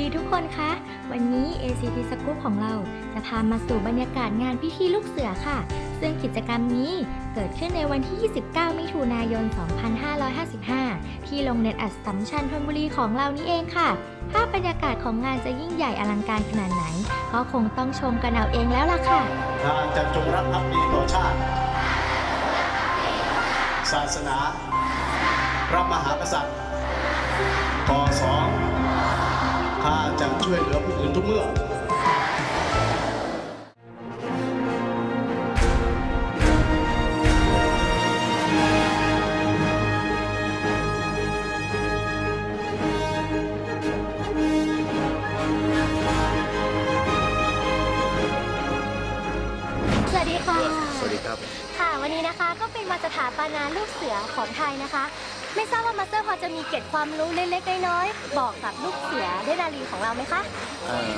ดีทุกคนคะ วันนี้ ACT Scoop ของเราจะพามาสู่บรรยากาศงานพิธีลูกเสือค่ะ ซึ่งกิจกรรมนี้เกิดขึ้นในวันที่ 29 มิถุนายน 2555 ที่โรงเรียนอัสสัมชัญธนบุรีของเรานี่เองค่ะ ภาพบรรยากาศของงานจะยิ่งใหญ่อลังการขนาดไหน ก็คงต้องชมกันเอาเองแล้วล่ะค่ะทานจะจงรักภักดีต่อชาติ ศาสนา พระมหากษัตริย์ข้อสองข้าจะ ช่วยเหลือผู้อื่นทุกเมื่อสวัสดีค่ะ สวัสดีครับค่ะ วันนี้นะคะก็เป็นวันสถาปนาลูกเสือของไทยนะคะ ไม่ทราบว่ามาสเตอร์พอจะมีเกร็ดความรู้เล็กๆน้อยๆบอกกับลูกเสือเดนารีของเราไหมคะเอ่อ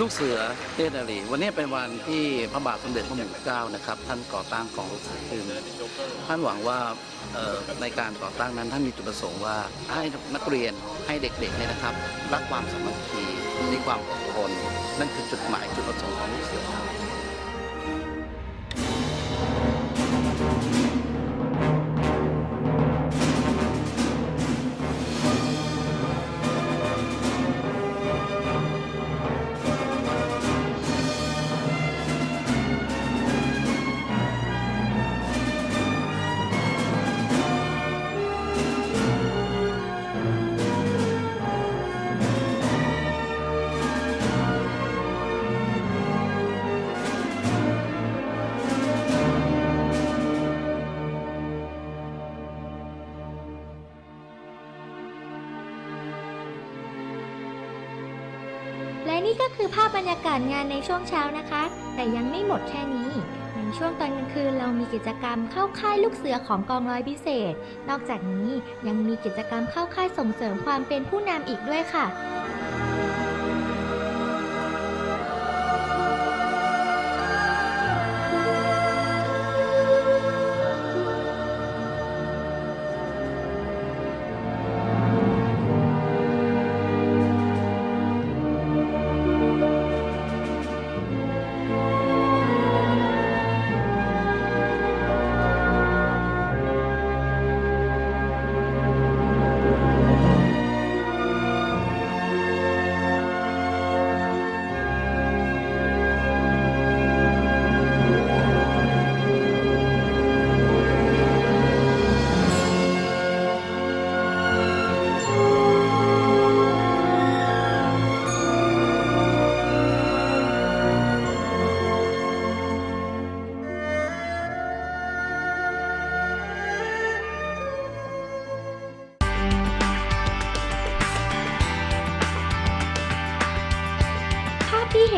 ลูกเสือเทศนารีวันนี้เป็นวันที่พระบาทสมเด็จพระมงกุฎเกล้านะครับ ท่านก่อตั้งของลูกเสือขึ้นท่านหวังว่าเอ่อในการก่อตั้งนั้นท่านมีจุดประสงค์ว่าให้นักเรียนให้เด็กๆเนี่ยนะครับ รักความสามัคคีมีความอดทนนั่นคือจุดหมายจุดประสงค์ของลูกเสือครับ นี่ก็คือภาพบรรยากาศงานในช่วงเช้านะคะ แต่ยังไม่หมดแค่นี้ ในช่วงตอนกลางคืนเรามีกิจกรรมเข้าค่ายลูกเสือของกองร้อยพิเศษ นอกจากนี้ยังมีกิจกรรมเข้าค่ายส่งเสริมความเป็นผู้นำอีกด้วยค่ะ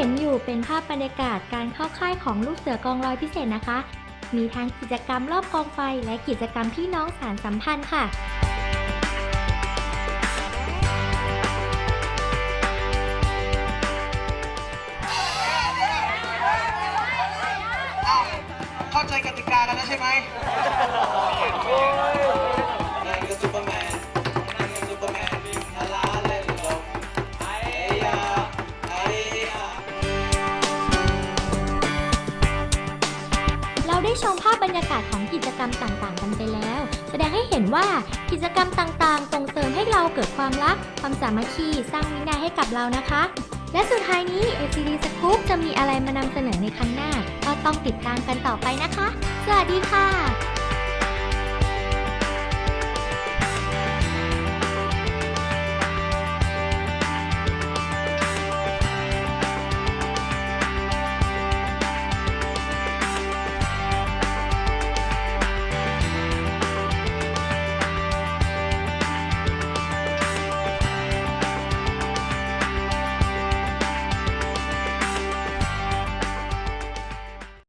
ห็นอยู่เป็นภาพบรรยากาศการเข้าค่ายของลูกเสือกองร้อยพิเศษนะคะ มีทั้งกิจกรรมรอบกองไฟและกิจกรรมพี่น้องสารสัมพันธ์ค่ะเข้าใจกติกากันแล้วใช่ไหม ได้ชมภาพบรรยากาศของกิจกรรมต่างๆ กันไปแล้ว แสดงให้เห็นว่ากิจกรรมต่างๆ ส่งเสริมให้เราเกิดความรัก ความสามัคคีสร้างวินัยให้กับเรานะคะ และสุดท้ายนี้ ACD Scoop จะมีอะไรมานำเสนอในครั้งหน้า ก็ต้องติดตามกันต่อไปนะคะ สวัสดีค่ะ